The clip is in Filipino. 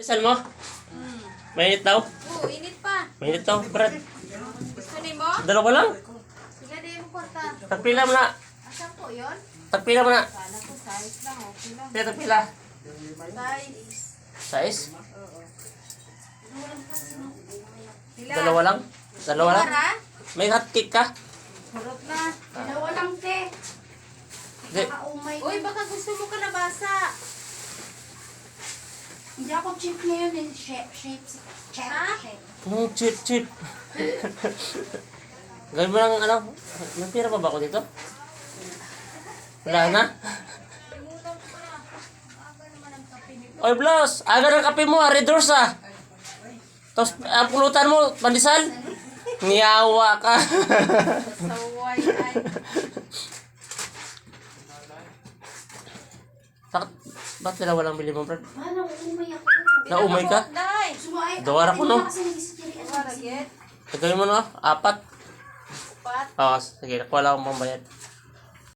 Saan mo? Hmm. Mainit daw? Oo, init pa. Mainit daw, Brad. Gusto ni mo? Dalawa lang. Sige, di mo kwarta. Tagpila mo na. Asan po yun? Tagpila mo na. Kala ko size lang, okay lang. Kaya tagpila. Size. Size? Sila. Dalawa lang. Dalawa lang. May hot cake ka? Harap na. Dalawa lang, te. Uy, baka gusto mo kalabasa. Hindi ako cheap ngayon eh. Shape, shape, shape, Ha? shape. Hmm, cheap, cheap. Gawin mo lang ano. May pira pa ba ako dito? Wala na? Oy, Blos! Aga ng kape mo, ah. Red Doors ah. Tapos, ang pulutan mo, pandesal? Niyawa ka. Saway ay. Bakit, bakit dalawa lang bili mo, Brad? Ah, nauumay ako. Naumay ka? Day. Dawara ko, no? Gawin mo na, apat. Pat. Oo, sige, nakuha lang akong pambayad.